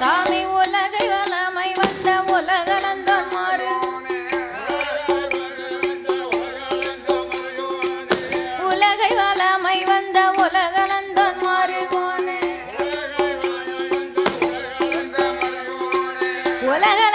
சாமி உலகை வளமை வந்த உலகலந்தான் மாறு. உலகை வளமை வந்த உலகலந்தான் மாறு உலகல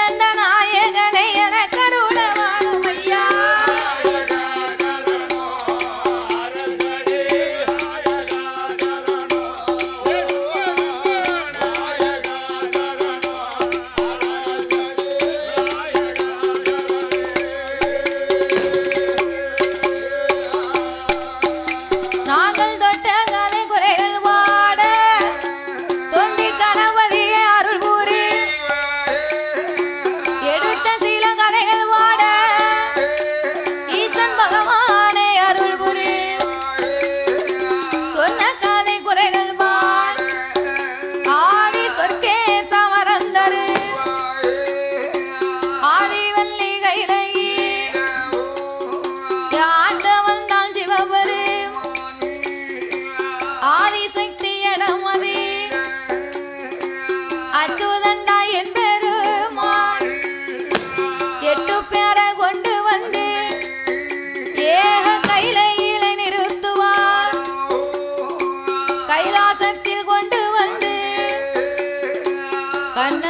கைலாசத்தில் கொண்டு வந்து கண்ண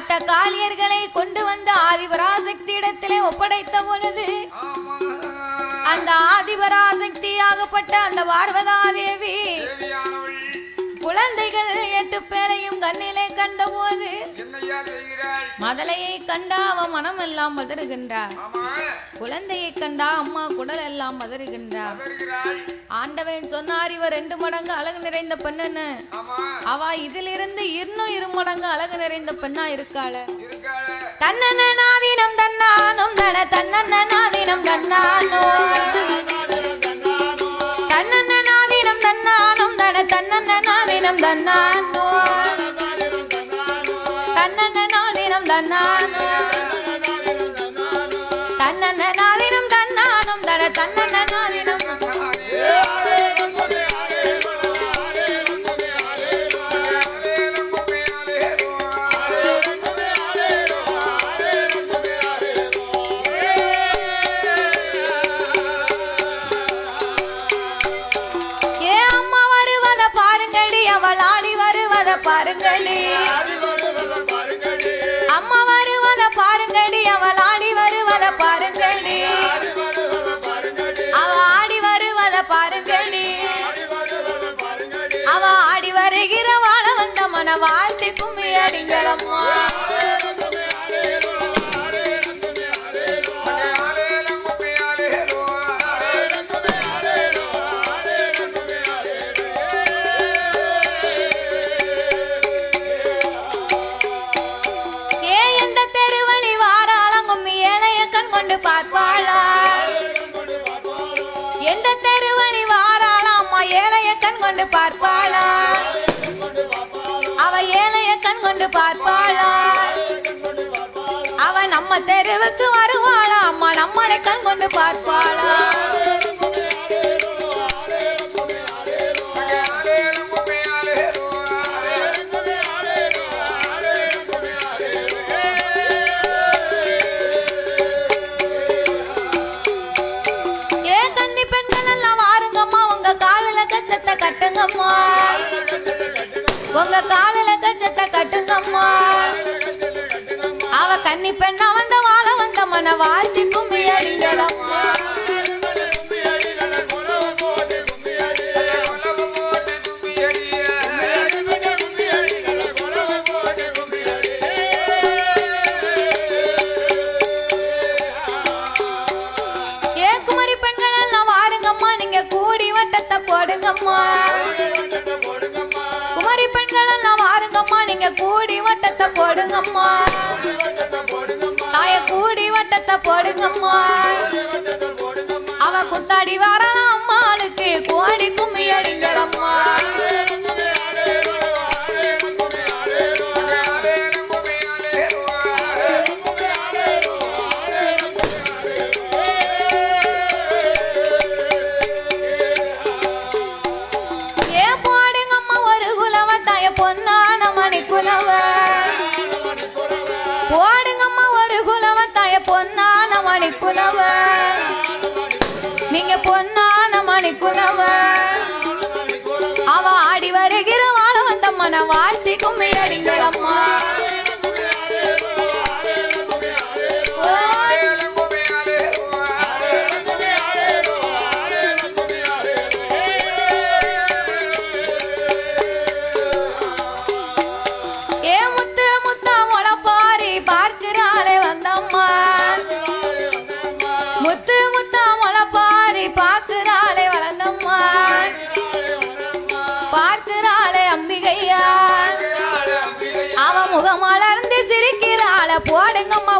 அட்ட காளியர்களை கொண்டு வந்து ஆதிபராசக்தி இடத்திலே ஒப்படைத்த பொழுது அந்த ஆதிபராசக்தி ஆகப்பட்ட அந்த பார்வதாதேவி குழந்தைகள் எட்டு பேரையும் கண்ணிலே கண்டபோது போது மதலையை கண்டா அவ மனம் எல்லாம் பதறுகின்றார் குழந்தையை கண்டா அம்மா குடல் எல்லாம் பதறுகின்றார். ஆண்டவன் சொன்னார் இவர் ரெண்டு மடங்கு அழகு நிறைந்த பெண்ணுன்னு. அவ இதிலிருந்து இன்னும் இரு மடங்கு அழகு நிறைந்த பெண்ணா இருக்காள. இருக்காள. தன்னன நாதினம் தன்னானும் தன தன்னன நாதினம் தன்னானோ. தன்னன நாதினம் தன்னானும் தன தன்னன நாதினம் தன்னானோ. தன்னன நாதினம் தன்னானும் தன ஏ அம்மா அவள் ஆடி வருவத பாருங்கடி அவள் ஆடி வருவத பாருங்கடி. அவ ஆடி வருவத பாருங்கடி. அவ ஆடி வருகிற வாழ வந்த மன வாழ்த்தி கும்மி அடிங்களம்மா பார்ப்பாளா? அவ ஏழைய கண் கொண்டு பார்ப்பாளா? அவ நம்ம தெருவுக்கு வருவாளா? அம்மா நம்மளை கண் கொண்டு பார்ப்பாளா? உங்க காலில கச்சத்தை கட்டுங்கம்மா. அவ கன்னி பெண்ண வந்த வாழ வந்த மன வாழ்த்தி கும்பி அடிங்களம்மா மாதிரி பெண்கள் எல்லாம் வாருங்கம்மா. நீங்க கூடி வட்டத்தை போடுங்கம்மா. தாய கூடி வட்டத்தை போடுங்கம்மா. அவ குத்தாடி வரலாம் அம்மாளுக்கு கோடி பொன்னான மணிக்குலவ அவ ஆடி வருகிற வாழ வந்த மன வாழ்த்தி கும்மியடிங்களம்மா போடுங்கம்மா